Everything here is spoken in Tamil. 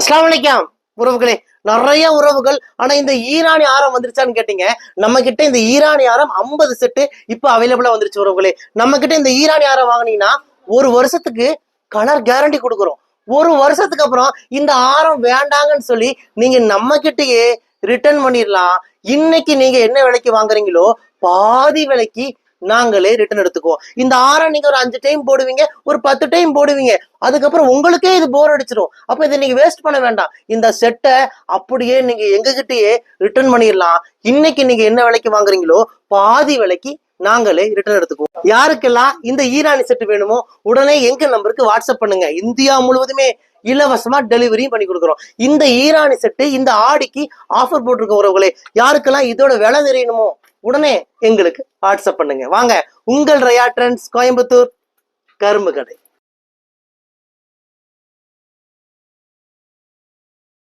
அஸ்லாம் வலைக்கம் உறவுகளே. நிறைய உறவுகள் ஆனா இந்த ஈரானி ஆரம் வந்துருச்சான்னு கேட்டீங்க? நம்ம கிட்ட இந்த ஈரானி ஆரம் ஐம்பது செட்டு இப்ப அவைலபிளா வந்துருச்சு உறவுகளே. நம்ம கிட்ட இந்த ஈரானி ஆரம் வாங்கினீங்கன்னா ஒரு வருஷத்துக்கு கலர் கேரண்டி கொடுக்குறோம். ஒரு வருஷத்துக்கு அப்புறம் இந்த ஆரம் வேண்டாங்கன்னு சொல்லி நீங்க நம்ம கிட்டயே ரிட்டர்ன் பண்ணிடலாம் இன்னைக்கு நீங்க என்ன விலைக்கு வாங்குறீங்களோ பாதி விலைக்கு நாங்களே ரிட்டர்ன் எடுத்துக்குவோம். இந்த ஆறை நீங்க ஒரு அஞ்சு டைம் போடுவீங்க ஒரு பத்து டைம் போடுவீங்க. அதுக்கப்புறம் உங்களுக்கே இது போர் அடிச்சிடும் அப்ப இதை நீங்க வேஸ்ட் பண்ண வேண்டாம். இந்த செட்டை அப்படியே நீங்க எங்ககிட்டயே ரிட்டர்ன் பண்ணிடலாம் இன்னைக்கு நீங்க என்ன விலைக்கு வாங்குறீங்களோ பாதி விலைக்கு நாங்களே ரிட்டர்ன் எடுத்துக்குவோம். யாருக்கெல்லாம் இந்த ஈரானி செட் வேணுமோ உடனே எங்க நம்பருக்கு வாட்ஸ்அப் பண்ணுங்க. இந்தியா முழுவதுமே இலவசமா டெலிவரியும் பண்ணி கொடுக்குறோம். இந்த ஈரானி செட்டு இந்த ஆடிக்கு ஆஃபர் போட்டிருக்க உறவுகளே யாருக்கெல்லாம் இதோட விலை தெரியணுமோ உடனே எங்களுக்கு வாட்ஸ்அப் பண்ணுங்க. வாங்க உங்கள் ரயா ட்ரெண்ட்ஸ் கோயம்புத்தூர் கரும்பு கடை